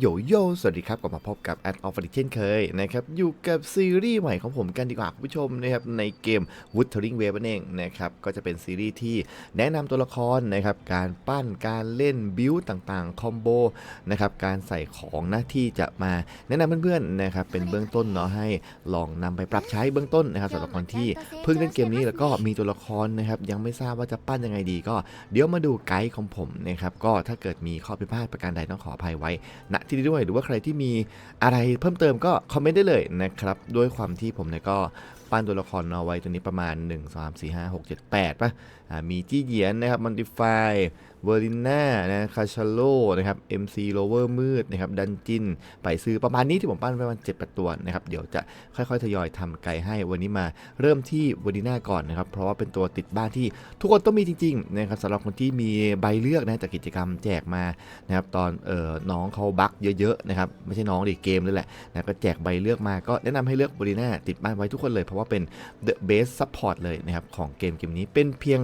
โยโย่สวัสดีครับกลับมาพบกับ Ad of f เช่นเคยนะครับอยู่กับซีรีส์ใหม่ของผมกันดีกว่าคุณผู้ชมนะครับในเกม Wuthering Wave นั่นเองนะครับก็จะเป็นซีรีส์ที่แนะนำตัวละครนะครับการปั้นการเล่นบิวต่างๆคอมโบนะครับการใส่ของหน้าที่จะมาแนะนำเพื่อนๆนะครับเป็นเบื้องต้นเนาะให้ลองนำไปปรับใช้เบื้องต้นนะครับสำหรับคนที่เพิ่งเล่นเกมนี้แล้วก็มีตัวละครนะครับยังไม่ทราบว่าจะปั้นยังไงดี ก็เดี๋ยวมาดูไกด์ของผมนะครับก็ถ้าเกิดมีข้อผิดพลาดประการใดต้องขออภัยไว้ณที่นี้ด้วย หรือว่าใครที่มีอะไรเพิ่มเติมก็คอมเมนต์ได้เลยนะครับ ด้วยความที่ผมเนี่ยก็ปั้นตัวละครเอาไว้ตัวนี้ประมาณ1 3 4 5 6 7 8ป่ะอ่า มีจี้เหยียนนะครับมันติฟายเวอร์ลิน่านะคาชาโลนะครับ MC Lover มืดนะครับ ดันจิน ไปซื้อประมาณนี้ที่ผมปั้นประมาณ7 8ตัวนะครับ เดี๋ยวจะค่อยๆ ทยอยทำไกด์ให้วันนี้มาเริ่มที่เวอร์ลิน่าก่อนนะครับ เพราะว่าเป็นตัวติดบ้านที่ทุกคนต้องมีจริงๆนะครับสำหรับคนที่มีใบเลือกนะจากกิจกรรมแจกมานะครับตอนเออน้องเขาบั๊กเยอะๆนะครับไม่ใช่น้องดิเกมเลยแหละนะก็แจกใบเลือกมาก็แนะนำให้เลือกบริน่าติดบ้านไว้ทุกคนเลย เพราะว่าเป็น the best support เลยนะครับของเกมเกมนี้เป็นเพียง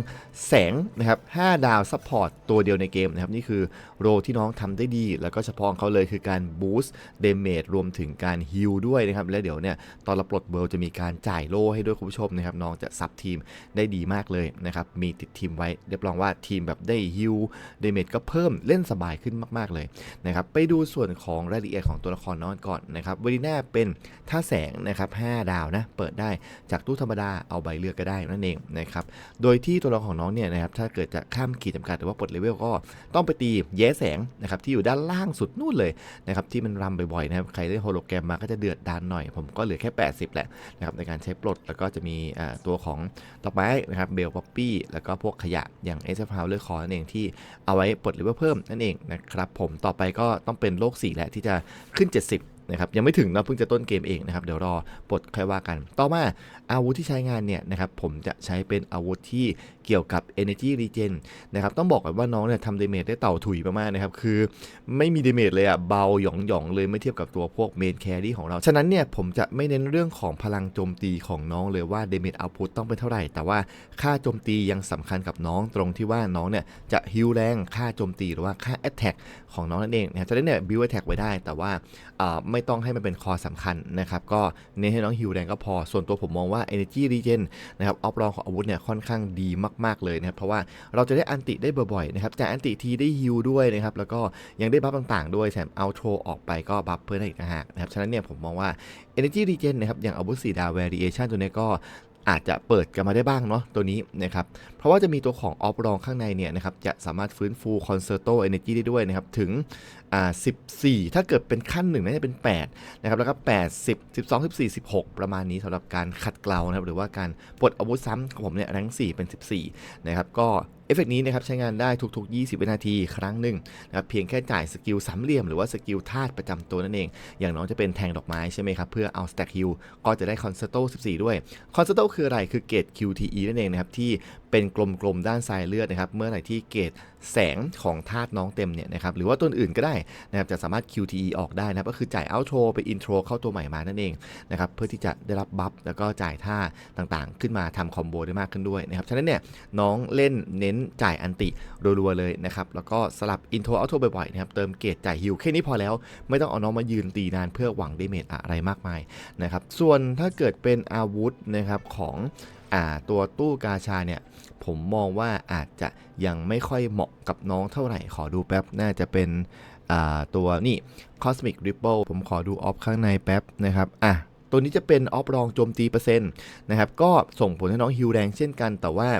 แสงนะครับ5ดาว support ตัวเดียวในเกมนะครับนี่คือโรที่น้องทำได้ดี แล้วก็เฉพาะของเขาเลยคือการ boost damage รวมถึงการ heal ด้วยนะครับและเดี๋ยวเนี่ยตอนเราปลดเบิร์จะมีการจ่ายโล่ให้ด้วยคุณผู้ชมนะครับน้องจะซับทีมได้ดีมากเลยนะครับมีติดทีมไว้เรียบรองว่าทีมแบบได้ heal damage ก็เพิ่มเล่นสบายขึ้นมากๆเลยนะครับไปดูส่วนของรายละเอียดของตัวละครน้องก่อนนะครับเวลิน่าเป็นท่าแสงนะครับ5ดาวนะเปิดได้จากตู้ธรรมดาเอาใบเลือกก็ได้นั่นเองนะครับโดยที่ตัวละครของน้องเนี่ยนะครับถ้าเกิดจะข้ามขีดจำกัดหรือว่าปลดเลเวลก็ต้องไปตีแย้แสงนะครับที่อยู่ด้านล่างสุดนู่นเลยนะครับที่มันรำบ่อยๆนะครับใครได้โฮโลแกรมมาก็จะเดือดดานหน่อย ผมก็เหลือแค่ 80 แหละนะครับในการใช้ปลดแล้วก็จะมีตัวของดอกไม้นะครับเบลป๊อปปี้แล้วก็พวกขยะอย่างเอสพาวเลอร์คอนั่นเองที่เอาไว้ปลดเลเวลเพิ่มนั่นเองนะครับผมต่อไปก็ต้องเป็นโลก4แหล้วที่จะขึ้น 70นะครับยังไม่ถึงนะเพิ่งจะต้นเกมเองนะครับเดี๋ยวรอปลดค่อยว่ากัน ต่อมาอาวุธที่ใช้งานเนี่ยนะครับผมจะใช้เป็นอาวุธที่ เกี่ยวกับ Energy Regen นะครับต้องบอกก่อนว่าน้องเนี่ยทำเดเมจได้เต่าถุยมากๆนะครับคือไม่มีเดเมจเลยอะเบาหยองหยองๆเลยไม่เทียบกับตัวพวกเมนแครี่ของเรา ฉะนั้นเนี่ยผมจะไม่เน้นเรื่องของพลังโจมตีของน้องเลยว่าเดเมจเอาพุตต้องเป็นเท่าไหร่ แต่ว่าค่าโจมตียังสำคัญกับน้องตรงที่ว่าน้องเนี่ยจะฮิวแรงค่าโจมตีหรือว่าค่าแอตแทกของน้องนั่นเองนะจะได้เนี่ยบิวแอตแทกไว้ได้ แต่ว่าอ่าไม่ต้องให้มันเป็นคอสำคัญนะครับก็เน้นให้น้องฮิวแรงก็พอส่วนตัวผมมองว่า Energy Regen นะครับออฟรองของอาวุธเนี่ยค่อนข้างดีมากๆเลยนะครับเพราะว่าเราจะได้อันติได้บ่อยๆนะครับจากอันติทีได้ฮิวด้วยนะครับแล้วก็ยังได้บัฟต่างๆ ด้วยแถมเอาโทรออกไปก็บัฟเพิ่มได้อีกนะฮะนะครับฉะนั้นเนี่ยผมมองว่า Energy Regen นะครับอย่างอาวุธสีดาว Variation ตัวนี้ก็ อาจจะเปิดกันมาได้บ้างเนาะตัวนี้นะครับเพราะว่าจะมีตัวของออฟรองข้างในเนี่ยนะครับจะสามารถฟื้นฟูคอนเซอร์โตเอเนจีได้ด้วยนะครับถึงอ่า14 ถ้าเกิดเป็นขั้นหนึ่งน่าจะเป็น8นะครับแล้วก็8 10 12 14 16 ประมาณนี้สำหรับการขัดเกลานะครับหรือว่าการปลดอาวุธซ้ำของผมเนี่ยแรง4เป็น 14นะครับก็ เอฟเฟกนี้นะครับใช้งานได้ทุกๆ 20 วินาทีครั้งหนึ่งนะครับเพียงแค่จ่ายสกิลสามเหลี่ยมหรือว่าสกิลธาตุประจำตัวนั่นเอง อย่างน้องจะเป็นแทงดอกไม้ใช่ไหมครับ เพื่อเอาสแต็กฮิลก็จะได้คอนเสิร์โต14 ด้วย คอนเสิร์โตคืออะไรคือเกรด QTE นั่นเองนะครับที่เป็นกลมๆด้านซ้ายเลือดนะครับ เมื่อไหร่ที่เกรดแสงของธาตุน้องเต็มเนี่ยนะครับ หรือว่าตัวอื่นก็ได้นะครับ จะสามารถ QTE ออกได้นะครับ ก็คือจ่ายเอาโทรไปอินโทรเข้าตัวใหม่มานั่นเองนะครับ เพื่อที่จะได้รับบัฟแล้วก็จ่ายท่าต่างๆ ขึ้นมาทำคอมโบได้มากขึ้นด้วยนะครับ ฉะนั้นเนี่ยน้องเล่นเน้นจ่ายอันติรัวๆเลยนะครับ แล้วก็สลับอินโทรเอาโทรบ่อยๆนะครับ เติมเกรดจ่ายฮิลแค่นี้พอแล้ว ไม่ต้องเอาน้องมายืนตีนานเพื่อหวังเดเมจอะไรมากมายนะครับ ส่วนถ้าเกิดเป็นอาวุธนะครับของ ตัวตู้กาชาเนี่ยผมมองว่าอาจจะยังไม่ค่อยเหมาะกับน้องเท่าไหร่ ขอดูแป๊บ น่าจะเป็นตัวนี่ Cosmic Ripple ผมขอดูออฟข้างในแป๊บนะครับอะตัวนี้จะเป็นออฟรองโจมตีเปอร์เซ็นต์นะครับ ก็ส่งผลให้น้องฮิวแรงเช่นกัน แต่ว่า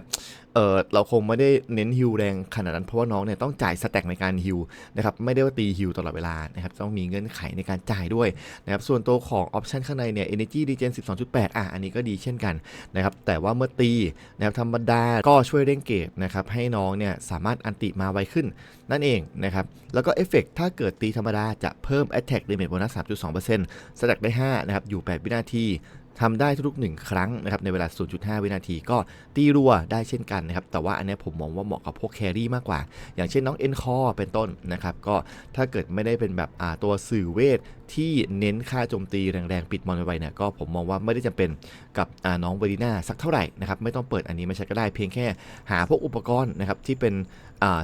เออเราคงไม่ได้เน้นฮิวแรงขนาดนั้นเพราะว่าน้องเนี่ยต้องจ่ายสแต็กในการฮิวนะครับไม่ได้ว่าตีฮิวตลอดเวลานะครับต้องมีเงื่อนไขในการจ่ายด้วยนะครับส่วนตัวของออปชันข้างในเนี่ย Energy Regen 12.8 อะอันนี้ก็ดีเช่นกันนะครับแต่ว่าเมื่อตีนะครับธรรมดาก็ช่วยเร่งเกรดนะครับให้น้องเนี่ยสามารถอันติมาไวขึ้นนั่นเองนะครับแล้วก็เอฟเฟกถ้าเกิดตีธรรมดาจะเพิ่ม Attack Damage Bonus 3.2%สแต็กได้5นะครับอยู่ 8 วินาที ทำได้ทุกๆ1ครั้งนะครับในเวลา 0.5 วินาทีก็ตีรัวได้เช่นกันนะครับ แต่ว่าอันนี้ผมมองว่าเหมาะกับพวกแครี่มากกว่า อย่างเช่นน้องเอ็นคอเป็นต้นนะครับ ก็ถ้าเกิดไม่ได้เป็นแบบตัวสื่อเวทที่เน้นค่าโจมตีแรงๆ ปิดมอนไวๆเนี่ยก็ผมมองว่าไม่ได้จำเป็นกับน้องเวอรีน่าสักเท่าไหร่นะครับไม่ต้องเปิดอันนี้มาใช้ก็ได้เพียงแค่หาพวกอุปกรณ์นะครับที่เป็น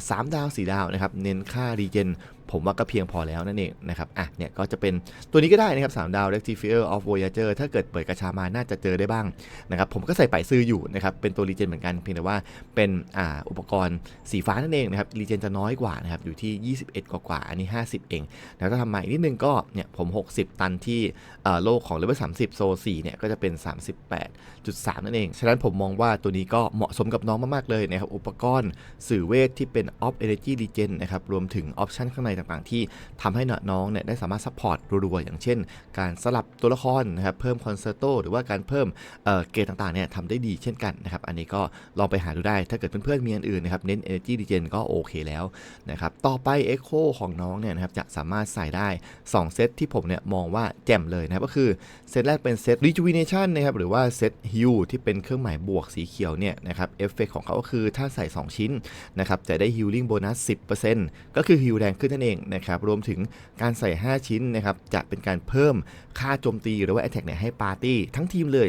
สามดาวสี่ดาวนะครับเน้นค่ารีเจน ผมว่าก็เพียงพอแล้วนั่นเองนะครับอะเนี่ยก็จะเป็นตัวนี้ก็ได้นะครับ3ดาว Rectifier of Voyager ถ้าเกิดเปิดกระชามาน่าจะเจอได้บ้างนะครับผมก็ใส่ไปซื้ออยู่นะครับเป็นตัวรีเจนเหมือนกันเพียงแต่ว่าเป็นอ่าอุปกรณ์สีฟ้านั่นเองนะครับรีเจนจะน้อยกว่านะครับอยู่ที่ 21 กว่ากว่าอันนี้ 50 เอง แล้วถ้าทำมาอีกนิดนึงก็เนี่ยผม 60 ตันที่เอ่อโลกของเลเวล30 โซ4เนี่ยก็จะเป็น 38.3 นั่นเอง ฉะนั้นผมมองว่าตัวนี้ก็เหมาะสมกับน้องมากๆเลยนะครับอุปกรณ์สื่อเวทที่เป็น Off Energy Regen นะครับรวมถึงออปชันข้างในต่างๆ ที่ทำให้น้องเนี่ยได้สามารถซัพพอร์ตรัวๆอย่างเช่น การสลับตัวละครนะครับเพิ่มคอนเซอร์ตโตหรือว่าการเพิ่มเเกรดต่างๆเนี่ยทำได้ดีเช่นกันนะครับอันนี้ก็ลองไปหาดูได้ถ้าเกิดเพื่อนๆมีอันอื่นนะครับเน้น Energy Regen ก็โอเคแล้วนะครับต่อไป Echo ของน้องเนี่ยนะครับจะสามารถใส่ได้ 2 เซตที่ผมเนี่ยมองว่าแจ่มเลยนะครับก็คือเซตแรกเป็นเซต Rejuvenation นะครับหรือว่าเซต Hue ที่เป็นเครื่องหมายบวกสีเขียวเนี่ยนะครับเอฟเฟกของเขาก็คือถ้าใส่ 2 ชิ้นนะครับจะได้ Healing Bonus 10%ก็คือ Hue แรงขึ้นนั่นเองนะครับรวมถึงการใส่ 5 ชิ้นนะครับจะเป็นการเพิ่มค่าโจมตีหรือว่า Attack เนี่ยให้ปาร์ตี้ทั้งทีมเลย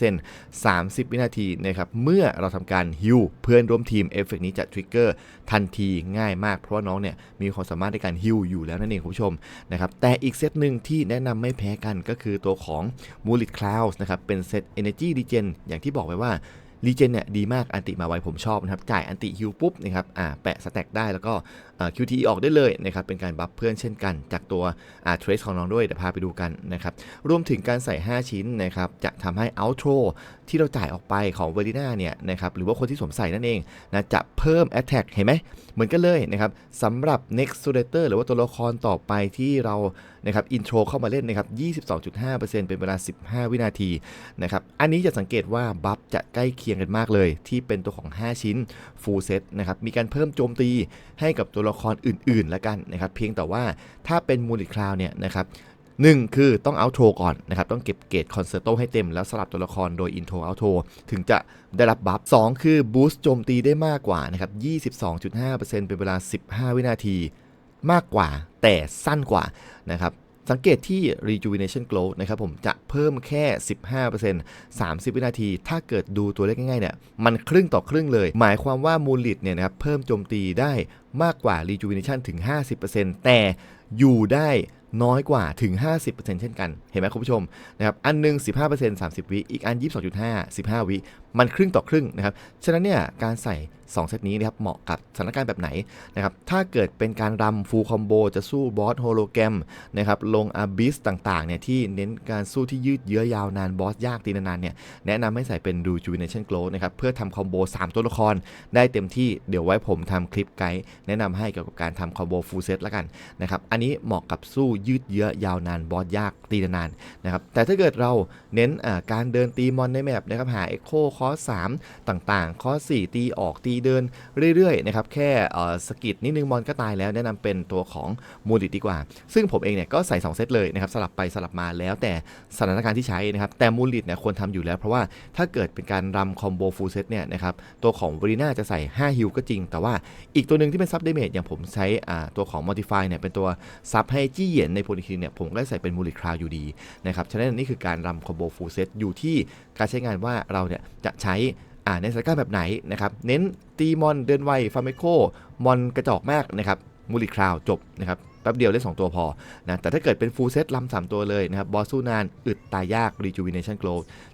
15% 30 วินาทีนะครับเมื่อเราทำการ Heal เพื่อนร่วมทีมเอฟเฟกนี้จะทริกเกอร์ทันทีง่ายมาก เพราะว่าน้องเนี่ยมีความสามารถในการ Heal อยู่แล้วนั่นเองคุณผู้ชมนะครับแต่อีกเซตหนึ่งที่แนะนำไม่แพ้กันก็คือตัวของ m u l i t Clouds นะครับเป็นเซต Energy Regen อย่างที่บอกไว้ว่า รีเจนเนี่ยดีมากอันติมาไวผมชอบนะครับจ่ายอันติฮิวปุ๊บนะครับอ่าแปะสแต็กได้แล้วก็คิวทีออกได้เลยนะครับเป็นการบัฟเพื่อนเช่นกันจากตัวอ่าเทรสของน้องด้วยเดี๋ยวพาไปดูกันนะครับรวมถึงการใส่ 5 ชิ้นนะครับจะทำให้ Outro ที่เราจ่ายออกไปของเวอร์ดิน่าเนี่ยนะครับหรือว่าคนที่สวมใส่นั่นเองนะจะเพิ่ม Attack เห็นไหมเหมือนกันเลยนะครับสำหรับ Next s o l a t o r หรือว่าตัวละครต่อไปที่เรานะครับอินโทรเข้ามาเล่นนะครับ 22.5%เป็นเวลา 15 วินาทีนะครับอันนี้จะสังเกตว่าบัฟจะใกล้เคียงกันมากเลย ที่เป็นตัวของ 5 ชิ้น full set นะครับมีการเพิ่มโจมตีให้กับตัวละครอื่นๆแล้วกันนะครับเพียงแต่ว่าถ้าเป็นมูลิคลาวเนี่ยนะครับ หนึ่งคือต้องเอาโทรก่อนนะครับ ต้องเก็บเกรดคอนเซอร์ตโตให้เต็มแล้วสลับตัวละครโดยอินโทรเอาโทรถึงจะได้รับบัฟสองคือบูสต์โจมตีได้มากกว่านะครับ 22.5%เป็นเวลา 15 วินาที มากกว่าแต่สั้นกว่านะครับสังเกตที่ rejuvenation glow นะครับผมจะเพิ่มแค่ 15% 30 วินาที ถ้าเกิดดูตัวเลขง่ายๆเนี่ยมันครึ่งต่อครึ่งเลย หมายความว่ามูลิตเนี่ยนะครับเพิ่มโจมตีได้มากกว่า rejuvenation ถึง 50%แต่อยู่ได้ น้อยกว่าถึง 50%เช่นกัน เห็นไหมคุณผู้ชมนะครับ อันหนึง 15% 30 วิ อีกอัน 22.5 15 วิ มันครึ่งต่อครึ่งนะครับ ฉะนั้นเนี่ยการใส่ 2 เซตนี้นะครับเหมาะกับสถานการณ์แบบไหนนะครับถ้าเกิดเป็นการรำฟูลคอมโบจะสู้บอสโฮโลแกรมนะครับลงอาบิสต่างๆเนี่ยที่เน้นการสู้ที่ยืดเยื้อยาวนานบอสยากตีนานๆเนี่ยแนะนำให้ใส่เป็น Rejuvenation Glow นะครับเพื่อทำคอมโบ 3 ตัวละคร ได้เต็มที่เดี๋ยวไว้ผมทำคลิปไกด์แนะนำให้เกี่ยวกับการทำคอมโบฟูลเซตละกันนะครับอันนี้เหมาะกับสู้ยืดเยื้อยาวนานบอสยากตีนานๆนะครับแต่ถ้าเกิดเราเน้นการเดินตีมอนในแมปนะครับหา Echo คคอร์สต่างๆ คอร์สตีออกตีเดินเรื่อยๆนะครับแค่สกิดนิดนึงมอนก็ตายแล้วแนะนำเป็นตัวของมูลิตดีกว่า ซึ่งผมเองเนี่ยก็ใส่ 2 เซตเลยนะครับสลับไปสลับมาแล้วแต่สถานการณ์ที่ใช้นะครับแต่มูลิตเนี่ยควรทำอยู่แล้ว เพราะว่าถ้าเกิดเป็นการรำคอมโบฟูลเซตเนี่ยนะครับตัวของวอรีน่าจะใส่ 5 ฮิลก็จริง แต่ว่าอีกตัวหนึ่งที่เป็นซับเดเมจอย่างผมใช้ตัวของ Modify เนี่ยเป็นตัวซับให้จี้เหยียนในโพลิคินเนี่ยผมก็ใส่เป็นมูลิตคราวอยู่ดีนะครับฉะนั้นนี่คือการรำคอมโบฟูลเซตอยู่ที่การใช้งานว่าเราเนี่ยจะใช้ ในสถานการณ์แบบไหนนะครับเน้นตีมอนเดินไวฟาร์มโคมอนกระจอกมากนะครับมูลิคราวจบนะครับแป๊บเดียวได้ 2 ตัวพอนะแต่ถ้าเกิดเป็นฟูลเซตลำสามตัวเลยนะครับบอสสู้นาน อึดตายยากรีจูวิเนชั่นโกล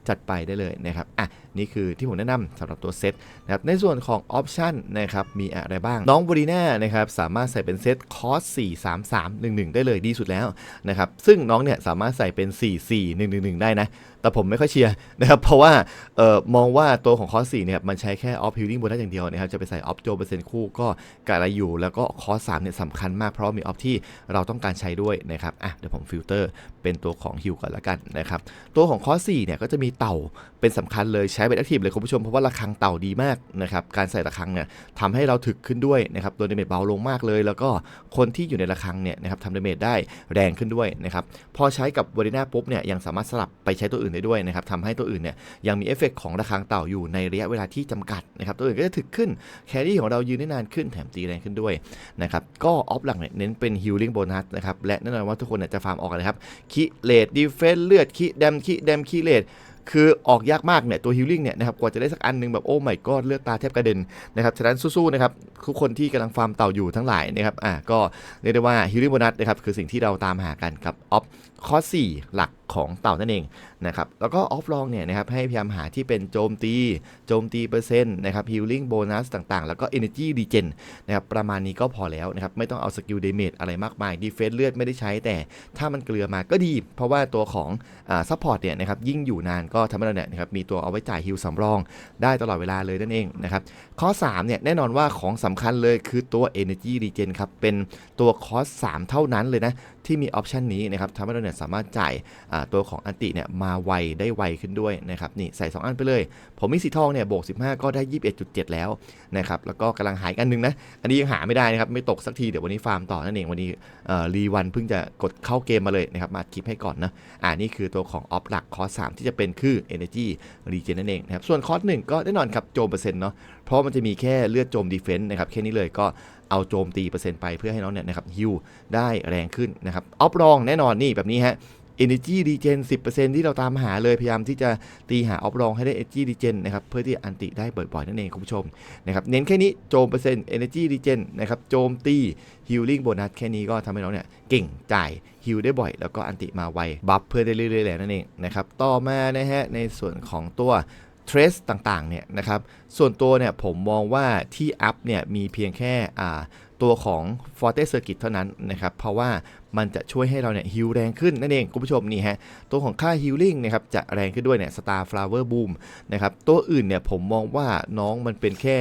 จัดไปได้เลยนะครับอะนี่คือที่ผมแนะนำสำหรับตัวเซตนะครับในส่วนของออปชันนะครับมีอะไรบ้าง น้องบรีน่านะครับสามารถใส่เป็นเซตคอส4 3 3 1 1ได้เลยดีสุดแล้วนะครับซึ่งน้องเนี่ยสามารถใส่เป็น 4 4 1 1 1 ได้นะ แต่ผมไม่ค่อยเชียร์นะครับเพราะว่าเอ่อมองว่าตัวของคอร์ส4เนี่ยมันใช้แค่ออฟฮิลลิ่งบนนั้นอย่างเดียวนะครับจะไปใส่ออฟโจเปอร์เซ็นต์คู่ก็กะไรอยู่แล้วก็คอร์ส3เนี่ยสำคัญมากเพราะมีออฟที่เราต้องการใช้ด้วยนะครับอะเดี๋ยวผมฟิลเตอร์ เป็นตัวของฮิลก่อนละกันนะครับตัวของคอร์ส4เนี่ยก็จะมีเต่าเป็นสำคัญเลยใช้เป็นแอคทีฟเลยคุณผู้ชมเพราะว่าระฆังเต่าดีมากนะครับการใส่ระฆังเนี่ยทำให้เราถึกขึ้นด้วยนะครับตัวเดเมจเบาลงมากเลย แล้วก็คนที่อยู่ในระฆังเนี่ยนะครับทำเดเมจได้แรงขึ้นด้วยนะครับพอใช้กับวอริน่าปุ๊บเนี่ยยังสามารถสลับไปใช้ตัวอื่นได้ด้วยนะครับทำให้ตัวอื่นเนี่ยยังมีเอฟเฟกต์ของระฆังเต่าอยู่ในระยะเวลาที่จำกัดนะครับตัวอื่นก็จะถึกขึ้นแครี่ของเรายืนได้นานขึ้นแถมตีแรงขึ้นด้วยนะครับก็ออฟหลังเนี่ยเน้นเป็นฮิลลิ่งโบนัสนะครับและแน่นอนว่าทุกคนเนี่ยจะฟาร์มออกนะครับคเลดดีเฟนเลือดคิแดมคิแดมคิเลดคือออกยากมากเนี่ยตัวฮิลลิ่งเนี่ยนะครับกว่าจะได้สักอันหนึงแบบโอ้ไม่ก็เลือดตาแทบกระเด็นนะครับฉะนั้นสู้ๆนะครับทุกคนที่กำลังฟาร์มเต่าอยู่ทั้งหลายนะครับอ่าก็เรียกได้ว่าฮิลลิ่งโบนัสนะครับคือสิ่งที่เราตามหากันกับออฟคอสสี่หลัก ของเต่านั่นเองนะครับแล้วก็ออฟลองเนี่ยนะครับให้พยายามหาที่เป็นโจมตี โจมตีเปอร์เซ็นต์นะครับฮิลลิ่งโบนัสต่างๆ แล้วก็ Energy Regen นะครับประมาณนี้ก็พอแล้วนะครับไม่ต้องเอาสกิลเดเมจอะไรมากมายดีเฟนเลือดไม่ได้ใช้แต่ถ้ามันเกลือมาก็ดี เพราะว่าตัวของซัพพอร์ตเนี่ยนะครับยิ่งอยู่นานก็ทำให้เราเนี่ยนะครับมีตัวเอาไว้จ่ายฮิลสำรอง ได้ตลอดเวลาเลยนั่นเองนะครับข้อ3เนี่ยแน่นอนว่าของสำคัญเลยคือตัว Energy Regen ครับเป็นตัวคอส3เท่านั้นเลยนะ ที่มีออปชันนี้นะครับทำให้เราเนี่ยสามารถจ่ายตัวของอันติเนี่ยมาไวได้ไวขึ้นด้วยนะครับนี่ใส่ 2 อันไปเลย ผมมีสีทองเนี่ยบวก 15 ก็ได้ 21.7 แล้วนะครับแล้วก็กำลังหายอันหนึงนะ อันนี้ยังหาไม่ได้นะครับไม่ตกสักทีเดี๋ยววันนี้ฟาร์มต่อนั่นเองวันนี้รีวันเพิ่งจะกดเข้าเกมมาเลยนะครับมาคลิปให้ก่อนนะอ่านี่คือตัวของออฟหลักคอร์ส3ที่จะเป็นคือ Energy Regen นั่นเองนะครับส่วนคอร์ส1ก็แน่นอนครับโจมเปอร์เซ็นต์เนาะเพราะมันจะมีแค่เลือดโจมดีเฟนต์นะครับแค่นี้เลยก็ เอาโจมตีเปอร์เซ็นต์ไปเพื่อให้น้องเนี่ยนะครับฮิวได้แรงขึ้นนะครับออฟรองแน่นอนนี่แบบนี้ฮะ Energy Regen 10%ที่เราตามหาเลยพยายามที่จะตีหาออฟรองให้ได้ Energy Regen นะครับเพื่อที่อันติได้บ่อยๆ นั่นเองคุณผู้ชมนะครับเน้นแค่นี้โจมเปอร์เซ็นต์ Energy Regen นะครับโจมตี Healing Bonus แค่นี้ก็ทำให้เราเนี่ยเก่งจ่ายฮิลได้บ่อย แล้วก็อันติมาไวบัฟเพื่อได้เรื่อยๆแหละนั่นเองนะครับต่อมานะฮะในส่วนของตัว เทรสต่างๆเนี่ยนะครับส่วนตัวเนี่ยผมมองว่าที่อัพเนี่ยมีเพียงแค่ตัวของ Forte Circuit เท่านั้นนะครับ เพราะว่ามันจะช่วยให้เราเนี่ยฮิลแรงขึ้นนั่นเองคุณผู้ชมนี่ฮะตัวของค่าฮิลลิ่งนะครับจะแรงขึ้นด้วยเนี่ย Star Flower Boom นะครับตัวอื่นเนี่ยผมมองว่าน้องมันเป็นแค่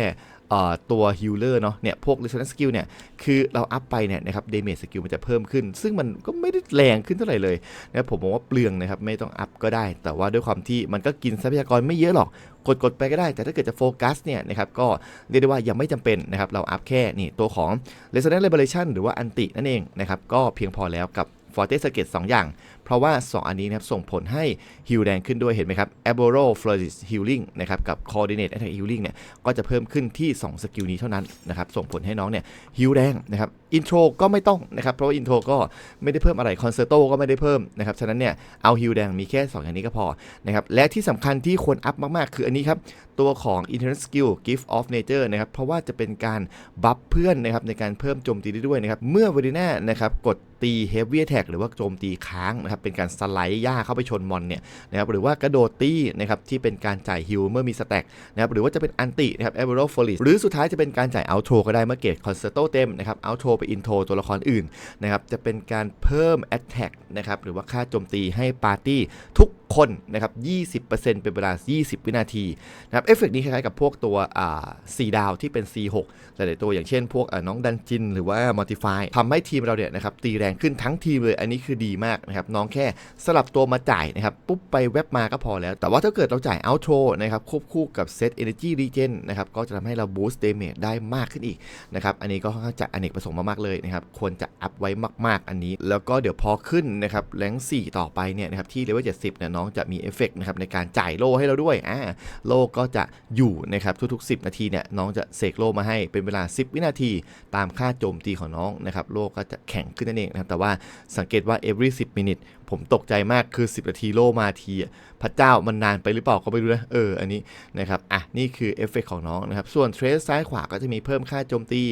ตัวฮิลเลอร์เนาะเนี่ยพวก Resonance Skill เนี่ยคือเราอัพไปเนี่ยนะครับ Damage Skill มันจะเพิ่มขึ้น ซึ่งมันก็ไม่ได้แรงขึ้นเท่าไหร่เลยนะผมมองว่าเปลืองนะครับไม่ต้องอัพก็ได้ แต่ว่าด้วยความที่มันก็กินทรัพยากรไม่เยอะหรอกกดกดไปก็ได้ แต่ถ้าเกิดจะโฟกัสเนี่ยนะครับก็เรียกได้ว่ายังไม่จำเป็นนะครับเราอัพแค่นี่ตัวของ Resonance Liberation หรือว่าอันตินั่นเองนะครับก็เพียงพอแล้วกับ Forte Circuit 2อย่าง เพราะว่า 2 อันนี้นะครับส่งผลให้ฮิลแรงขึ้นด้วยเห็นไหมครับ a b o r o f l o r i s Healing นะครับกับ Coordinate Attack Healing เนี่ยก็จะเพิ่มขึ้นที่ 2 สกิลนี้เท่านั้นนะครับส่งผลให้น้องเนี่ยฮิลแรงนะครับอินโทรก็ไม่ต้องนะครับเพราะว่าอินโทรก็ไม่ได้เพิ่มอะไรคอนเซอร์โตก็ไม่ได้เพิ่มนะครับฉะนั้นเนี่ยเอาฮิลแดงมีแค่ 2 อย่างนี้ก็พอนะครับและที่สำคัญที่ควรอัพมากๆ คืออันนี้ครับตัวของ Internet Skill Gift of Nature นะครับเพราะว่าจะเป็นการบัฟเพื่อนนะครับในการเพิ่มโจมตีได้ด้วยนะครับเมื่อวอดีน่านะครับกดตี Heavy Attack หรือว่าโจมตีค้างนะครับเป็นการสไลด์ย่าเข้าไปชนมอนเนี่ยนะครับหรือว่ากระโดดตี้นะครับที่เป็นการจ่ายฮิลเมื่อมีสแต็กนะครับหรือว่าจะเป็นอันตินะครับ a b r o f o l i s หรือสุดท้ายจะเป็นการจ่าย Outro ก็ได้เมื่อเกตคอนเซอร์ตเต็มนะครับ Outro ไป Intro ตัวละครอื่นนะครับจะเป็นการเพิ่ม Attack นะครับหรือว่าค่าโจมตีให้ปาร์ตี้ทุกคนนะครับ 20%เป็นเวลา 20 วินาทีนะครับ เอฟเฟกต์นี้คล้ายๆกับพวกตัวอ่า4ดาวที่เป็น C6 หลายๆตัวอย่างเช่นพวกน้องดันจิน หรือว่า Modify ทำให้ทีมเราเนี่ยนะครับตีแรงขึ้นทั้งทีมเลย อันนี้คือดีมากนะครับ น้องแค่สลับตัวมาจ่ายนะครับปุ๊บไปเว็บมาก็พอแล้ว แต่ว่าถ้าเกิดเราจ่าย Outro นะครับควบคู่กับเซต Energy Regen นะครับก็จะทำให้เรา Boost Damage ได้มากขึ้นอีกนะครับอันนี้ก็ค่อนข้างจะอเนกประสงค์มากๆเลยนะครับควรจะอัพไว้มากๆอันนี้ แล้วก็เดี๋ยวพอขึ้นนะครับแรง4 ต่อไปเนี่ยนะครับที่เลเวล70เนี่ยน้องจะมีเอฟเฟกต์นะครับในการจ่ายโล่ให้เราด้วยอ่าโล่ก็จะอยู่นะครับทุกๆ 10 นาทีเนี่ยน้องจะเสกโล่มาให้เป็นเวลา 10 วินาที ตามค่าโจมตีของน้องนะครับโล่ก็จะแข็งขึ้นนั่นเองนะครับแต่ว่าสังเกตว่า every 10 minute ผมตกใจมากคือ 10 นาทีโลมาทีพระเจ้ามันนานไปหรือเปล่าก็ไม่รู้นะ เออ อันนี้นะครับ อะ นี่คือเอฟเฟกของน้องนะครับ ส่วนเทรสซ้ายขวาก็จะมีเพิ่มค่าโจมตี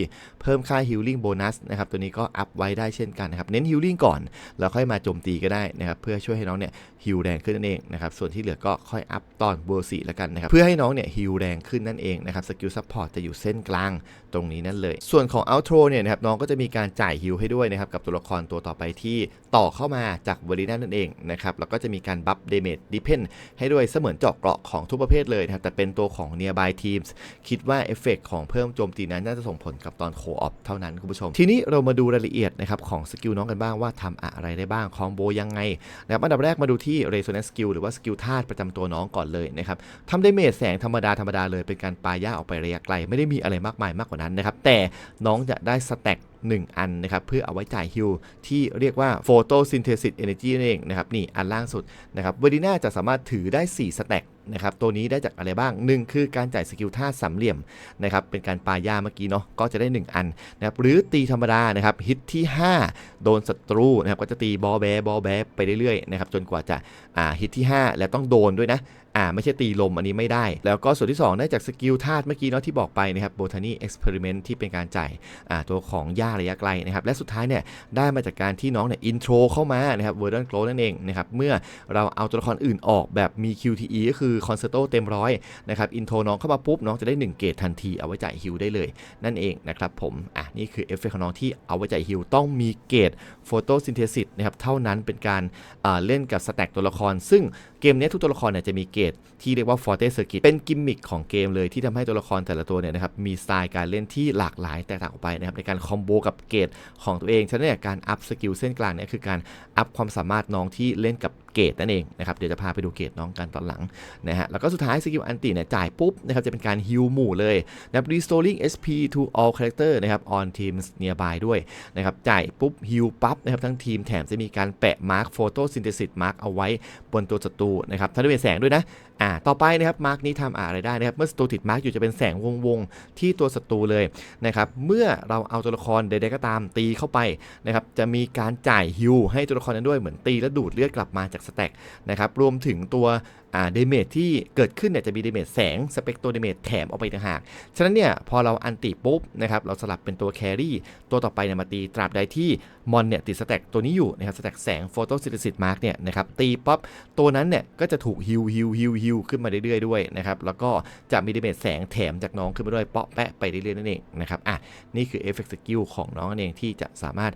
เพิ่มค่าฮิลลิ่งโบนัสนะครับ ตัวนี้ก็อัพไว้ได้เช่นกันนะครับ เน้นฮิลลิ่งก่อน แล้วค่อยมาโจมตีก็ได้นะครับ เพื่อช่วยให้น้องเนี่ยฮิลแรงขึ้นนั่นเองนะครับ ส่วนที่เหลือก็ค่อยอัพตอนเวอร์สี่แล้วกันนะครับ เพื่อให้น้องเนี่ยฮิลแรงขึ้นนั่นเองนะครับ สกิลซัพพอร์ตจะอยู่เส้นกลางตรงนี้นั่นเลย ส่วนของ outro เนี่ยนะครับน้องก็จะมีการจ่ายฮิลให้ด้วยนะครับกับตัวละครตัวต่อไปที่ต่อเข้ามาจากเวร์ดีนั่นเองนะครับแล้วก็จะมีการบัฟเดเมจดิเพนให้ด้วยเสมือนเจาะเกราะของทุกประเภทเลยนะครับแต่เป็นตัวของ nearby teams คิดว่าเอฟเฟกของเพิ่มโจมตีนั้นน่าจะส่งผลกับตอนโคออฟเท่านั้นคุณผู้ชม ทีนี้เรามาดูรายละเอียดนะครับของสกิลน้องกันบ้างว่าทำอะไรได้บ้างคอมโบยังไงนะครับอันดับแรกมาดูที่ resonance skill หรือว่าสกิลธาตุประจำตัวน้องก่อนเลยนะครับทำได้เมจแสงธรรมดาธรรมดาเลยเป็นการปาย่าออกไประยะไกล ไม่ได้มีอะไรมากมายมากกว่านั้นนะครับแต่น้องจะได้สแต็ก 1 อันนะครับเพื่อเอาไว้จ่ายฮิลที่เรียกว่า photosynthesis energy นั่นเองนะครับนี่อันล่างสุดนะครับเวอร์ดิน่าจะสามารถถือได้ 4 สแต็กนะครับตัวนี้ได้จากอะไรบ้าง 1 คือการจ่ายสกิลท่าสามเหลี่ยมนะครับเป็นการปายาเมื่อกี้เนาะก็จะได้ 1 อันนะครับหรือตีธรรมดานะครับฮิตที่ 5 โดนศัตรูนะครับก็จะตีบอลแบบอลแบร์ไปเรื่อยๆนะครับจนกว่าจะอ่าฮิตที่ 5 แล้วต้องโดนด้วยนะ อ่าไม่ใช่ตีลมอันนี้ไม่ได้ แล้วก็ส่วนที่ 2 ได้จากสกิลธาตุเมื่อกี้เนาะที่บอกไปนะครับ Botany Experiment ที่เป็นการจ่ายอ่าตัวของหญ้าระยะไกลนะครับ และสุดท้ายเนี่ยได้มาจากการที่น้องเนี่ยอินโทรเข้ามานะครับ Verdant Glow นั่นเองนะครับเมื่อเราเอาตัวละครอื่นออกแบบมี QTE ก็คือ Concerto เต็มร้อยนะครับอินโทรน้องเข้ามาปุ๊บน้องจะได้ 1 เกตทันทีเอาไว้จ่ายฮิลได้เลยนั่นเองนะครับผมอะนี่คือเอฟเฟกของน้องที่เอาไว้จ่ายฮิลต้องมีเกตโฟโตซินเทซิสนะครับเท่านั้นเป็นการอ่าเล่นกับสแต็กตัวละครซึ่ง กมนี้ทุกตัวละครเนี่ยจะมีเกตที่เรียกว่า Forte Circuit เป็นกิมมิคของเกมเลยที่ทำให้ตัวละครแต่ละตัวเนี่ยนะครับมีสไตล์การเล่นที่หลากหลายแตกต่างออกไปนะครับในการคอมโบกับเกตของตัวเองฉะนั้นเนี่ยการอัพสกิลเส้นกลางเนี่ยคือการอัพความสามารถน้องที่เล่นกับ เกตนั่นเองนะครับเดี๋ยวจะพาไปดูเกตน้องกันตอนหลังนะฮะแล้วก็สุดท้ายสกิลอันติเนี่ยจ่ายปุ๊บนะครับจะเป็นการฮิลหมู่เลยนะครับ restoring SP to all character นะครับ on teams nearby ด้วยนะครับจ่ายปุ๊บฮิลปั๊บนะครับทั้งทีมแถมจะมีการแปะมาร์คโฟโตซินเทซิสมาร์กเอาไว้บนตัวศัตรูนะครับถ้าด้วยแสงด้วยนะอ่าต่อไปนะครับมาร์กนี้ทำอะไรได้นะครับเมื่อศัตรูติดมาร์กอยู่จะเป็นแสงวงวงๆที่ตัวศัตรูเลยนะครับเมื่อเราเอาตัวละครใดๆก็ตามตีเข้าไปนะครับจะมีการจ่ายฮิวให้ตัวละครนั้นด้วยเหมือนตีแล้วดูดเลือดกลับมาจากสแต็กนะครับรวมถึงตัว อ่าเดเมจที่เกิดขึ้นเนี่ยจะมีเดเมจแสงสเปกโตเดเมจแถมออกไปต่างหาก ฉะนั้นเนี่ยพอเราอันติปุ๊บนะครับเราสลับเป็นตัวแครี่ตัวต่อไปเนี่ยมาตีตราบใดที่มอนเนี่ยติดสแต็กตัวนี้อยู่นะครับสแต็กแสงโฟโตซินเทซิสมาร์กเนี่ยนะครับตีป๊อปตัวนั้นเนี่ยก็จะถูกฮิวฮิวฮิวฮิวขึ้นมาเรื่อยๆด้วยนะครับแล้วก็จะมีเดเมจแสงแถมจากน้องขึ้นมาด้วยเปาะแปะไปเรื่อยๆนั่นเองนะครับอะนี่คือเอฟเฟกต์สกิลของน้องนั่นเองที่จะสามารถ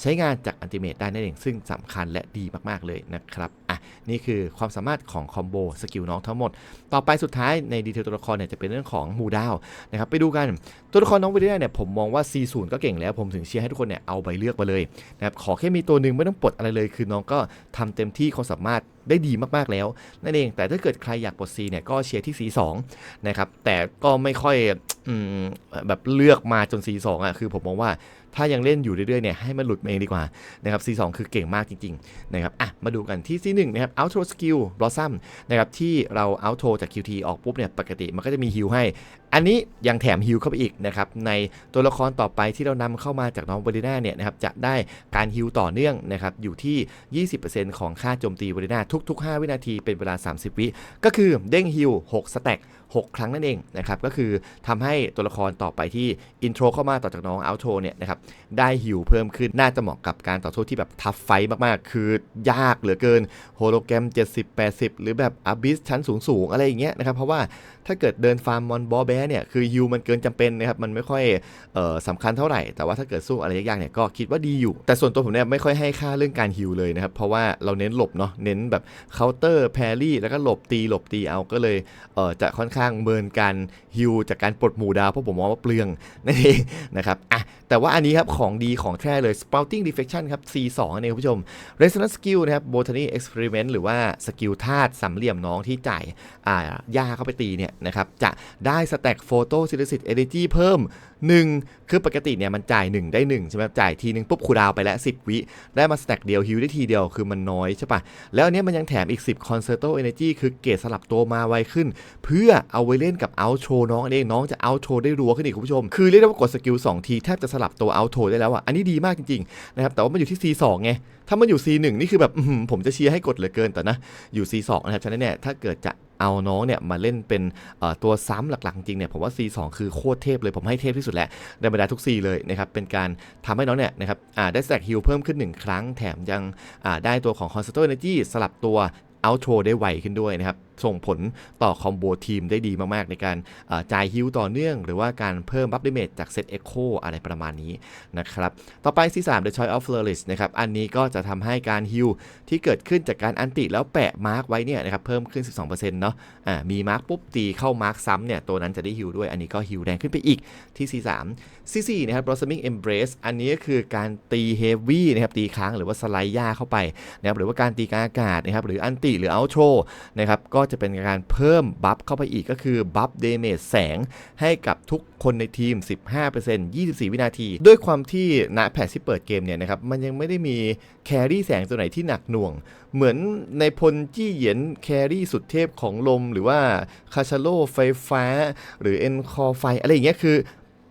ใช้งานจากอันติเมตได้นั่นเองซึ่งสำคัญและดีมากๆเลยนะครับอะนี่คือความสามารถของคอมโบสกิลน้องทั้งหมด ต่อไปสุดท้ายในดีเทลตัวละครเนี่ยจะเป็นเรื่องของมูดาวนะครับไปดูกันตัวละครน้องวิเดียเนี่ยผมมองว่า C0 ก็เก่งแล้วผมถึงเชียร์ให้ทุกคนเนี่ยเอาใบเลือกมาเลยนะครับขอแค่มีตัวหนึ่งไม่ต้องปลดอะไรเลย คือน้องก็ทำเต็มที่ความสามารถ ได้ดีมากๆแล้วนั่นเองแต่ถ้าเกิดใครอยากปลด C เนี่ยก็เชียร์ที่ C2 นะครับแต่ก็ไม่ค่อยอแบบเลือกมาจน C2 อะคือผมมองว่าถ้ายังเล่นอยู่เรื่อยๆเนี่ยให้มันหลุดเองดีกว่านะครับ C2 คือเก่งมากจริงๆนะครับอะมาดูกันที่ C1 นะครับ Outro Skill Blossom นะครับที่เรา Outro จาก QT ออกปุ๊บเนี่ยปกติมันก็จะมีฮิลให้ อันนี้ยังแถมฮิลเข้าไปอีกนะครับในตัวละครต่อไปที่เรานำเข้ามาจากน้องบริน่าเนี่ยนะครับจะได้การฮิลต่อเนื่องนะครับอยู่ที่ 20%ของค่าโจมตีบริน่าทุก ๆ 5 วินาทีเป็นเวลา 30 วิก็คือเด้งฮิล6สแต็ก6 ครั้งนั่นเองนะครับก็คือทำให้ตัวละครต่อไปที่อินโทรเข้ามาต่อจากน้องเอาโทเนี่ยนะครับได้ฮิลเพิ่มขึ้นน่าจะเหมาะกับการต่อสู้ที่แบบทัฟไฟมากๆ คือยากเหลือเกินโฮโลแกรม 70-80 หรือแบบอาบิสชั้นสูงๆ อะไรอย่างเงี้ยนะครับเพราะว่าถ้าเกิดเดินฟาร์มมอนบอแบเนี่ยคือฮิลมันเกินจำเป็นนะครับมันไม่ค่อยออสำคัญเท่าไหร่ แต่ว่าถ้าเกิดสู้อะไรยากๆเนี่ยก็คิดว่าดีอยู่ แต่ส่วนตัวผมเนี่ยไม่ค่อยให้ค่าเรื่องการฮิลเลยนะครับเพราะว่าเราเน้นหลบเนาะเน้นแบบเคาน์เตอร์แพรี่แล้วก็หลบตีหลบตีเอาก็เลยเจะค่อนข้างเมินการฮิวจากการปลดหมู่ดาวเพราะผมมองว่าเปลืองนั่นเองนะครับอะแต่ว่าอันนี้ครับของดีของแท้เลย spouting deflection ครับ C2 นั่นเองคุณผู้ชม resonance skill นะครับ botany experiment หรือว่าสกิลธาตุสามเหลี่ยมน้องที่จ่ายอ่าหญ้าเข้าไปตีเนี่ยนะครับจะได้สแต็กโฟโตซินเทซิสเอเนจีเพิ่ม1 คือปกติเนี่ยมันจ่าย 1 ได้1ใช่ไหมจ่ายทีนึงปุ๊บคูดาวไปแล้ว 10 วิได้มาสแต็กเดียวฮิวได้ทีเดียวคือมันน้อยใช่ปะแล้วอันเนี้ยมันยังแถมอีก 10 Concerto Energy คือเกรดสลับตัวมาไวขึ้น เพื่อเอาไว้เล่นกับเอาโชน้องเองน้องจะเอาโชได้รัวขึ้นอีกคุณผู้ชม คือเรียกได้ว่ากดสกิล2ทีแทบจะสลับตัวเอาโชได้แล้วอะอันนี้ดีมากจริงๆนะครับแต่ว่ามันอยู่ที่ C2 ไงถ้ามันอยู่ C1 นี่คือแบบผมจะเชียร์ให้กดเหลือเกินแต่นะอยู่ C2 นะครับฉะนั้นเนี่ยถ้าเกิดจะ เอาน้องเนี่ยมาเล่นเป็นตัวซ้ำหลักๆจริงเนี่ยผมว่า C2 คือโคตรเทพเลยผมให้เทพที่สุดแหละในบรรดาทุก C เลยนะครับเป็นการทำให้น้องเนี่ยนะครับได้แต็กฮิลเพิ่มขึ้น 1 ครั้งแถมยังได้ตัวของ Constant Energy สลับตัวเอาโ o ได้ไวขึ้นด้วยนะครับ ส่งผลต่อคอมโบทีมได้ดีมากๆ ในการจ่ายฮิลต่อเนื่อง หรือว่าการเพิ่มบัฟเดเมจจากเซตเอ็กโคอะไรประมาณนี้นะครับ ต่อไป C3 The Choice of Flourish นะครับ อันนี้ก็จะทำให้การฮิลที่เกิดขึ้นจากการอันติแล้วแปะมาร์กไว้เนี่ยนะครับเพิ่มขึ้น 12%เนาะอ่ามีมาร์กปุ๊บตีเข้ามาร์กซ้ำเนี่ยตัวนั้นจะได้ฮิลด้วย อันนี้ก็ฮิลแรงขึ้นไปอีกที่ C3 C4 นะครับ Blossoming Embrace อันนี้ก็คือการตีเฮฟวี่นะครับตีค้างหรือว่าสไลด์ย่าเข้าไปนะครับหรือว่าการตีกลางอากาศนะครับหรืออันติหรือเอาโ o นะครับก็จะเป็นการเพิ่มบัฟเข้าไปอีกก็คือบัฟเดเมจแสงให้กับทุกคนในทีม 15% 24 วินาที ด้วยความที่ณแพทที่เปิดเกมเนี่ยนะครับมันยังไม่ได้มีแครี่แสงตัวไหนที่หนักหน่วง เหมือนในพลจี้เหยียนแครี่สุดเทพของลม หรือว่าคาชาโลไฟฟ้า หรือเอ็นคอไฟอะไรอย่างเงี้ยคือ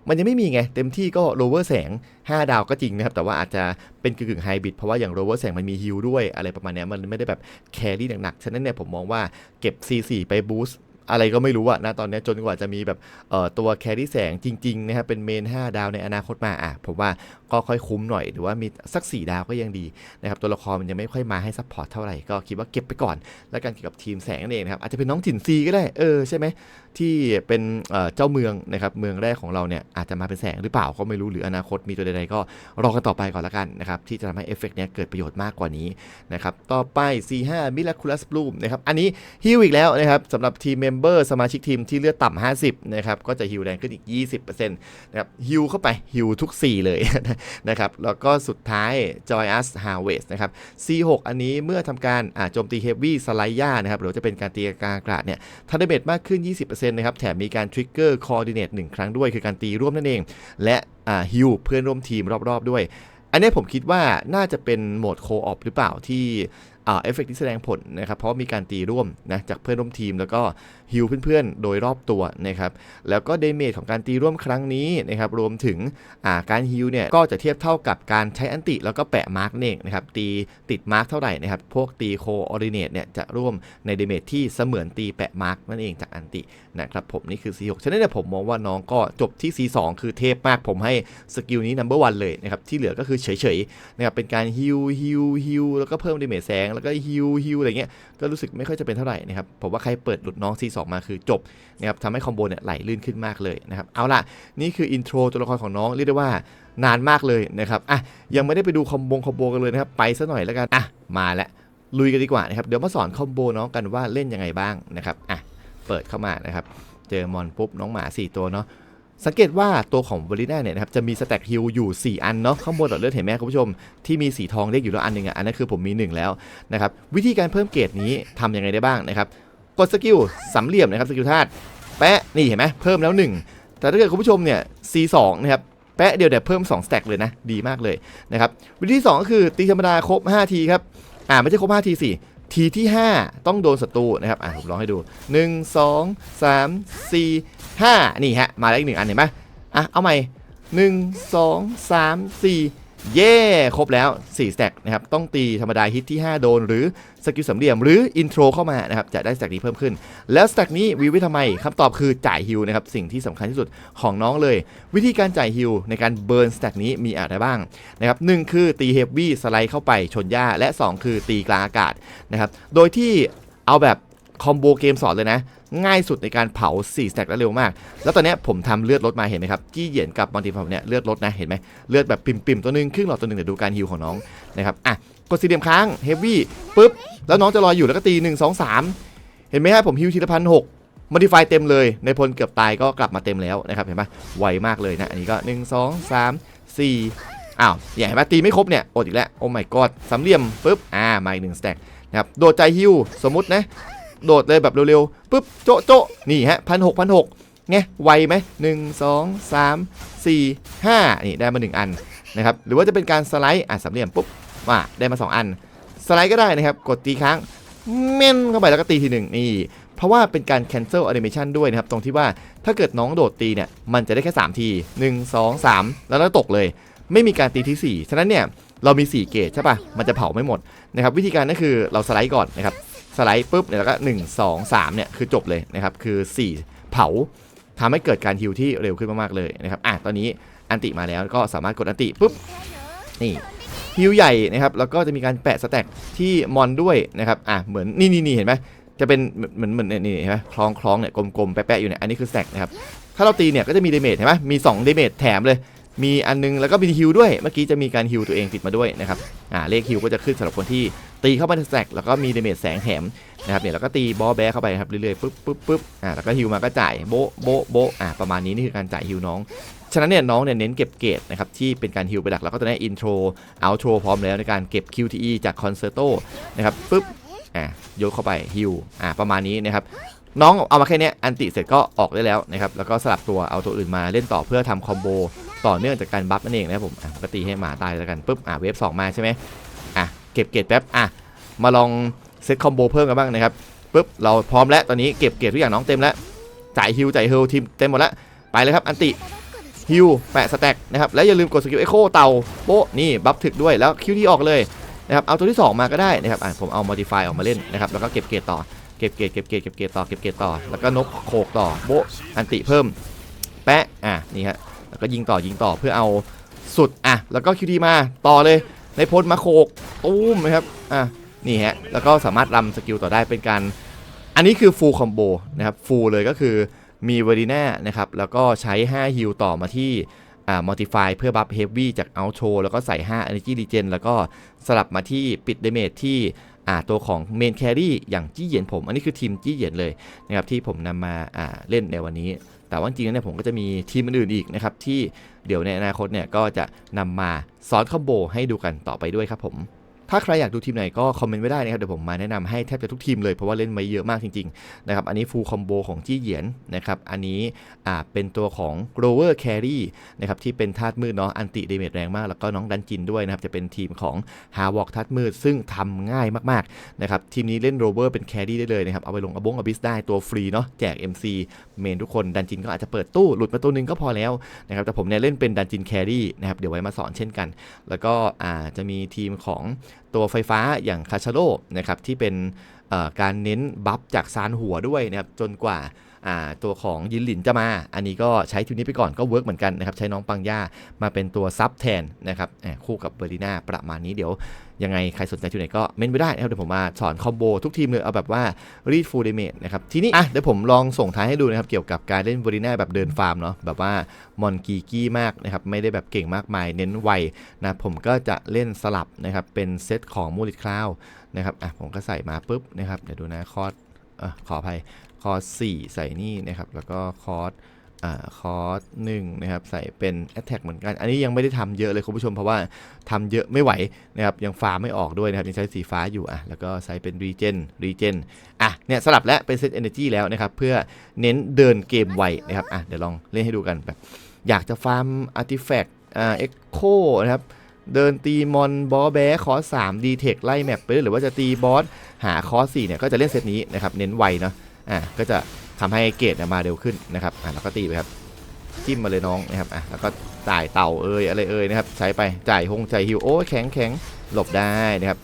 มันยังไม่มีไง เต็มที่ก็โรเวอร์แสง 5 ดาวก็จริงนะครับ แต่ว่าอาจจะเป็นกึ่งไฮบริดเพราะว่าอย่างโรเวอร์แสงมันมีฮิลด้วยอะไรประมาณนี้มันไม่ได้แบบแครี่หนักๆ ฉะนั้นเนี่ยผมมองว่าเก็บ C4 ไปบูสต์อะไรก็ไม่รู้อะนะตอนนี้จนกว่าจะมีแบบเอ่อตัวแครี่แสงจริงๆนะครับเป็นเมน 5 ดาวในอนาคตมาอะผมว่าก็ค่อยคุ้มหน่อยหรือว่ามีสัก 4 ดาวก็ยังดีนะครับตัวละครมันยังไม่ค่อยมาให้ซัพพอร์ตเท่าไหร่ก็คิดว่าเก็บไปก่อน แล้วกันเกี่ยวกับทีมแสงนั่นเองนะครับอาจจะเป็นน้องถิ่นซีก็ได้เออใช่ไหมที่เป็นเเจ้าเมืองนะครับเมืองแรกของเราเนี่ยอาจจะมาเป็นแสงหรือเปล่าก็ไม่รู้หรืออนาคตมีตัวใดๆก็รอกันต่อไปก่อนละกันนะครับที่จะทำให้เอฟเฟกต์เนี้ยเกิดประโยชน์มากกว่านี้นะครับต่อไป C5 Miraculous Bloom นะครับอันนี้ฮิวอีกแล้วนะครับสำหรับทีมเมมเบอร์สมาชิกทีมที่เลือดต่ำ50นะครับก็จะฮิวแรงขึ้นอีก 20%นะครับฮิวเข้าไปฮิวทุก 4 เลยนะนะครับแล้วก็สุดท้าย Joy Us Harvest นะครับ C6 อันนี้เมื่อทำการโจมตี Heavy สไลด์ย่านะครับหรือจะเป็นการตีกลางอากาศเนี่ยทันเดเบตมากขึ้น 20%นะครับแถมมีการทริกเกอร์คอร์ดิเนต1ครั้งด้วยคือการตีร่วมนั่นเอง และฮิวเพื่อนร่วมทีมรอบๆด้วย อันนี้ผมคิดว่าน่าจะเป็นโหมดโคออปหรือเปล่าที่ เอฟเฟกที่แสดงผลนะครับเพราะมีการตีร่วมนะจากเพื่อนร่วมทีม แล้วก็ฮิวเพื่อนๆ โดยรอบตัวนะครับแล้วก็เดเมจของการตีร่วมครั้งนี้นะครับรวมถึงาการฮิวเนี่ยก็จะเทียบเท่ากับการใช้อันติ แล้วก็แปะมาร์กเองนะครับตีติดมาร์กเท่าไหร่นะครับพวกตีโคออริเนตเนี่ยจะร่วมในเดเมจที่เสมือนตีแปะมาร์กนั่นเองจากอันติ นะครับผมนี่คือ C6 ฉะนั้นเนี่ยผมมองว่าน้องก็จบที่ C2 คือเทพมากผมให้สกิลนี้ number one เลยนะครับที่เหลือก็คือเฉยๆนะครับเป็นการฮิวฮิวฮิวแล้วก็เพิ่มดาเมจแสง แล้วก็ฮิวฮิวอะไรเงี้ยก็รู้สึกไม่ค่อยจะเป็นเท่าไหร่นะครับผมว่าใครเปิดหลุดน้อง C2 มาคือจบนะครับทำให้คอมโบเนี่ยไหลลื่นขึ้นมากเลยนะครับเอาล่ะนี่คืออินโทรตัวละครของน้องเรียกได้ว่านานมากเลยนะครับอะยังไม่ได้ไปดูคอมโบคอมโบกันเลยนะครับไปซะหน่อยแล้วกันอะมาแล้วลุยกันดีกว่านะครับเดี๋ยวมาสอนคอมโบน้องกันว่าเล่นยังไงบ้างนะครับอะ เปิดเข้ามานะครับ เจอมอนปุ๊บน้องหมา 4 ตัวเนาะสังเกตว่าตัวของบริน่าเนี่ยนะครับจะมีสแต็กฮิลอยู่ 4 อันเนาะข้างบนหลอดเลือดเห็นไหมคุณผู้ชม ที่มีสีทองเรียกอยู่แล้วอันหนึ่งอะอันนั้นคือผมมี 1 แล้วนะครับวิธีการเพิ่มเกรดนี้ทำยังไงได้บ้างนะครับกดสกิลสามเหลี่ยมนะครับสกิลธาตุแปะนี่เห็นไหมเพิ่มแล้ว 1 แต่ถ้าเกิดคุณผู้ชมเนี่ย C2 นะครับแปะเดียวเดี๋ยวเพิ่ม2สแต็กเลยนะดีมากเลยนะครับวิธีที่สองก็คือตีธรรมดาครบ 5 ทีครับอ่าไม่ใช่ครบ 5 ทีสิ ทีที่ 5 ต้องโดนศัตรูนะครับ อะผมลองให้ดู 1 2 3 4 5 นี่ฮะ มาแล้วอีกหนึ่งอันเห็นไหมอะ เอาใหม่หนึ่งสองสามสี่ เย่ครบแล้ว4สแต็กนะครับ ต้องตีธรรมดาฮิตที่ 5 โดน หรือสกิลสามเหลี่ยม หรืออินโทรเข้ามานะครับ จะได้สแต็กนี้เพิ่มขึ้น แล้วสแต็กนี้วิวไว้ทำไมคำตอบคือจ่ายฮิลนะครับ สิ่งที่สำคัญที่สุดของน้องเลย วิธีการจ่ายฮิลในการเบิร์นสแต็กนี้มีอะไรบ้างนะครับหนึ่งคือตีเฮฟวี่สไลด์เข้าไปชนหญ้าและ 2 คือตีกลางอากาศนะครับ โดยที่เอาแบบคอมโบเกมสอนเลยนะ ง่ายสุดในการเผา4สแต็กและเร็วมาก แล้วตอนนี้ผมทำเลือดลดมาเห็นไหมครับจี้เหยียนกับมัลติฟอร์มเนี่ยเลือดลดนะเห็นไหมเลือดแบบปิ่มๆตัวหนึงครึ่งหลอดตัวหนึงเดี๋ยวดูการฮิวของน้องนะครับอะกดสี่เหลี่ยมค้างเฮฟวี่ปุ๊บแล้วน้องจะรอยอยู่แล้วก็ตี1 2 3 เห็นไหมครับผมฮิวทีละพันหกมัลติฟายเต็มเลยในพลเกือบตายก็กลับมาเต็มแล้วนะครับเห็นไหมไวมากเลยนะอันนี้ก็ 1 2 3 4อ้าวอย่าเห็นไหมตีไม่ครบเนี่ยอดอีกแล้วโอ้ my god สามเหลี่ยมปุ๊บอ่ามาอีกหนึ่งสแต็กนะครับโดดใจฮิวสมมตินะ โดดเลยแบบเร็วๆปุ๊บโจ๊ะโจ๊ะนี่ฮะพันหกพันหกไงไวไหมหนึ่งสองสามสี่ห้านี่ได้มาหนึ่งอันนะครับหรือว่าจะเป็นการสไลด์อะสามเหลี่ยมปุ๊บมาได้มาสองอัน สไลด์ก็ได้นะครับกดตีค้างเม่นเข้าไปแล้วก็ตีทีหนึ่งนี่เพราะว่าเป็นการ cancel animation ด้วยนะครับ ตรงที่ว่าถ้าเกิดน้องโดดตีเนี่ย มันจะได้แค่ 3 ที 1 2 3 แล้วก็ตกเลย ไม่มีการตีที่ 4 ฉะนั้นเนี่ย เรามี 4 เกจใช่ปะมันจะเผาไม่หมดนะครับ วิธีการก็คือเราสไลด์ก่อนนะครับ สไลด์ปุ๊บเนี่ยแล้วก็1 2 3เนี่ยคือจบเลยนะครับคือ4เผาทำให้เกิดการฮิวที่เร็วขึ้นมากๆเลยนะครับอะตอนนี้อันติมาแล้วก็สามารถกดอันติปุ๊บนี่ฮิวใหญ่นะครับแล้วก็จะมีการแปะสแต็กที่มอนด้วยนะครับอะเหมือนนี่นี่นี่เห็นไหมจะเป็นเหมือนเหมือนเหมือนนี่เห็นไหมคล้องคล้องเนี่ยกลมๆแปะๆอยู่เนี่ยอันนี้คือสแต็กนะครับถ้าเราตีเนี่ยก็จะมีเดเมจเห็นไหมมี2เดเมจแถมเลยมีอันนึงแล้วก็มีฮิวด้วย เมื่อกี้จะมีการฮิวตัวเองติดมาด้วยนะครับอ่าเลขฮิวก็จะขึ้นสำหรับคนที่ ตีเข้าไปในแต็กแล้วก็มีเดเมจแสงแถมนะครับเนี่ยแล้วก็ตีบอลแบเข้าไปครับเรื่อยๆปุ๊บปุ๊บปุ๊บอ่าแล้วก็ฮิวมาก็จ่ายโบโบโบอ่าประมาณนี้นี่คือการจ่ายฮิวน้อง ฉะนั้นเนี่ยน้องเนี่ยเน้นเก็บเกรดนะครับที่เป็นการฮิวไปหลักแล้วก็ตอนนี้อินโทรเอาโทรพร้อมแล้วในการเก็บ QTE จากคอนเซอร์โตนะครับปุ๊บอะยกเข้าไปฮิวอะประมาณนี้นะครับน้องเอามาแค่นี้อันติเสร็จก็ออกได้แล้วนะครับแล้วก็สลับตัวเอาตัวอื่นมาเล่นต่อเพื่อทำคอมโบต่อเนื่องจากการบัฟนั่นเองนะครับผมปกติให้หมาตายแล้วกันปุ๊บอะเวฟสองมาใช่ไหม เก็บเกรดแป๊บอะมาลองเซตคอมโบเพิ่มกันบ้างนะครับปุ๊บเราพร้อมแล้วตอนนี้เก็บเกรดทุกอย่างน้องเต็มแล้วจ่ายฮิวจ่ายเฮลทีมเต็มหมดแล้วไปเลยครับอันติฮิวแปะสแต็กนะครับแล้วอย่าลืมกดสกิลเอ็กโคเต่าโป๊ะนี่บัฟถึกด้วยแล้วคิวที่ออกเลยนะครับเอาตัวที่ 2 มาก็ได้นะครับอะผมเอา modify ออกมาเล่นนะครับแล้วก็เก็บเกรดต่อเก็บเกรดเก็บเกรดเก็บเกรดต่อเก็บเกรดต่อแล้วก็นกโขกต่อโป๊ะอันติเพิ่มแปะอะนี่ฮะแล้วก็ยิงต่อยิงต่อเพื่อเอาสุดอะแล้วก็คิวดีมาต่อเลย ในพลมาโขกตุ้มนะครับอะนี่ฮะแล้วก็สามารถรำสกิลต่อได้เป็นการ อันนี้คือฟูลคอมโบนะครับฟูลเลยก็คือมีเวอรีน่านะครับแล้วก็ใช้ 5 ฮิลต่อมาที่อ่า modify เพื่อบัฟเฮฟวี่จาก out show แล้วก็ใส่ 5 energy regen แล้วก็สลับมาที่ปิดเดเมจที่อ่าตัวของเมนแครี่อย่างจี้เหยียนผม อันนี้คือทีมจี้เหยียนเลยนะครับที่ผมนำมาอ่าเล่นในวันนี้ แต่ว่าจริงๆแล้วเนี่ยผมก็จะมีทีมอื่นๆอีกนะครับที่เดี๋ยวในอนาคตเนี่ยก็จะนำมา สอนคอมโบให้ดูกันต่อไปด้วยครับผม ถ้าใครอยากดูทีมไหนก็คอมเมนต์ไว้ได้นะครับเดี๋ยวผมมาแนะนำให้แทบจะทุกทีมเลยเพราะว่าเล่นมาเยอะมากจริงๆนะครับอันนี้ฟูลคอมโบของจี้เหยียนนะครับอันนี้อ่าเป็นตัวของ Grower Carry นะครับที่เป็นธาตุมืดเนาะอันติเดเมจแรงมากแล้วก็น้องดันจินด้วยนะครับจะเป็นทีมของ h a r w a l k ธาตุมืดซึ่งทำง่ายมากๆนะครับทีมนี้เล่น Rover เป็น Carry ได้เลยนะครับเอาไปลงอบงอบิสได้ตัวฟรีเนาะแจก MC เมนทุกคนดันจินก็อาจจะเปิดตู้หลุดมาตัวหนึงก็พอแล้วนะครับแต่ผมเนี่ยเล่นเป็นดันจินแครี่นะครับเดี๋ยวไว้มาสอนเช่นกัน แล้วก็อ่าจะมีทีมของ ตัวไฟฟ้าอย่างคาชาโลนะครับที่เป็นการเน้นบัฟจากซานหัวด้วยนะครับจนกว่าตัวของยินหลินจะมา อันนี้ก็ใช้ทีนี้ไปก่อนก็เวิร์กเหมือนกันนะครับ ใช้น้องปังย่ามาเป็นตัวซับแทนนะครับคู่กับเบอร์ลีน่าประมาณนี้เดี๋ยว ยังไงใครสนใจทีมไหนก็เม้นไปได้นะครับเดี๋ยวผมมาสอนคอมโบทุกทีมเลยเอาแบบว่ารีดฟูลเดเมจนะครับทีนี้อะเดี๋ยวผมลองส่งท้ายให้ดูนะครับเกี่ยวกับการเล่นบริน่าแบบเดินฟาร์มเนาะแบบว่ามอนกีกี้มากนะครับไม่ได้แบบเก่งมากมายเน้นไวนะผมก็จะเล่นสลับนะครับเป็นเซตของมูลิทคลาวนะครับอะผมก็ใส่มาปุ๊บนะครับเดี๋ยวดูนะคอร์สอ่อขออภัยคอร์ส4ใส่นี่นะครับแล้วก็คอร์ส อ่าคอร์สหนึ่งนะครับใส่เป็น Attack เหมือนกัน อันนี้ยังไม่ได้ทำเยอะเลยคุณผู้ชมเพราะว่าทำเยอะไม่ไหวนะครับยังฟาร์มไม่ออกด้วยนะครับยังใช้สีฟ้าอยู่อะแล้วก็ใส่เป็น Regen Regen อะเนี่ยสลับแล้วเป็น Set Energy แล้วนะครับเพื่อเน้นเดินเกมไวนะครับอะเดี๋ยวลองเล่นให้ดูกันแบบ อยากจะฟาร์ม Artifact อ่า Echo นะครับเดินตีมอนบอสแบคอร์ส3 d t e c h ไล่แมปไปหรือว่าจะตีบอสหาคอร์ส4เนี่ยก็จะเล่นเซตนี้นะครับเน้นไวเนาะอะก็จะ ทำให้เกรดมาเร็วขึ้นนะครับอะแล้วก็ตีไปครับจิ้มมาเลยน้องนะครับอะแล้วก็จ่ายเต่าเอ่ยอะไรเอ่ยนะครับใช้ไปจ่ายฮงจ่ายฮิวโอ้แข็งแข็งหลบได้นะครับ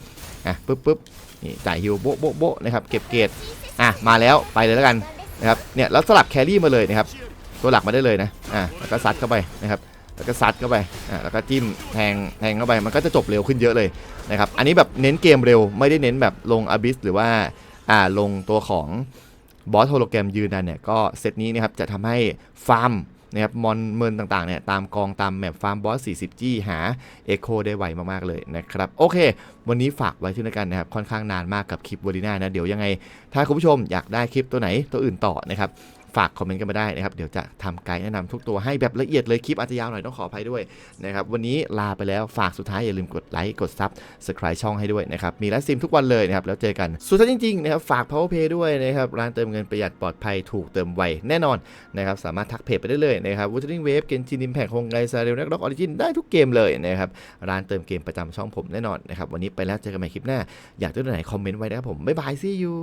อะปึ๊บปึ๊บนี่จ่ายฮิวโบ๊ะโบ๊ะโบ๊ะนะครับเก็บเกรดอะมาแล้วไปเลยแล้วกันนะครับเนี่ยแล้วสลับแครี่มาเลยนะครับตัวหลักมาได้เลยนะอะแล้วก็ซัดเข้าไปนะครับแล้วก็ซัดเข้าไปอะแล้วก็จิ้มแทงแทงเข้าไปมันก็จะจบเร็วขึ้นเยอะเลยนะครับอันนี้แบบเน้นเกมเร็วไม่ได้เน้นแบบลงอบิสหรือว่าอ่าลงตัวของ บอสโฮโลแกรมยืนนั่นเนี่ยก็เซตนี้นะครับจะทำให้ฟาร์มนะครับมอนเมินต่างๆเนี่ยตามกองตามแมปฟาร์มบอส 40 จี้หาเอโคได้ไวมากๆเลยนะครับ โอเค วันนี้ฝากไว้ที่นี่กันนะครับ ค่อนข้างนานมากกับคลิปวอรีน่านะ เดี๋ยวยังไง ถ้าคุณผู้ชมอยากได้คลิปตัวไหนตัวอื่นต่อนะครับ ฝากคอมเมนต์กันมาได้นะครับ เดี๋ยวจะทำไกด์แนะนำทุกตัวให้แบบละเอียดเลยคลิปอาจจะยาวหน่อยต้องขออภัยด้วยนะครับวันนี้ลาไปแล้วฝากสุดท้ายอย่าลืมกดไลค์กดซับสไคร b e ช่องให้ด้วยนะครับมีไลฟ์สตรีมทุกวันเลยนะครับแล้วเจอกันสุดท้ายจริงๆนะครับฝาก Power Pay ด้วยนะครับร้านเติมเงินประหยัดปลอดภัยถูกเติมไวแน่นอนนะครับสามารถทักเพจไปได้เลยนะครับ Wuthering Wave เกนจิน Impact ฮงไกซาเรลนักด็อกออริจินได้ทุกเกมเลยนะครับร้านเติมเกมประจำช่องผมแน่นอนนะครับวันนี้ไปแล้วเจอกันใหม่คลิปหน้าอยากได้ตัวไหนคอมเมนต์ไว้นะครับผมบ๊ายบาย see you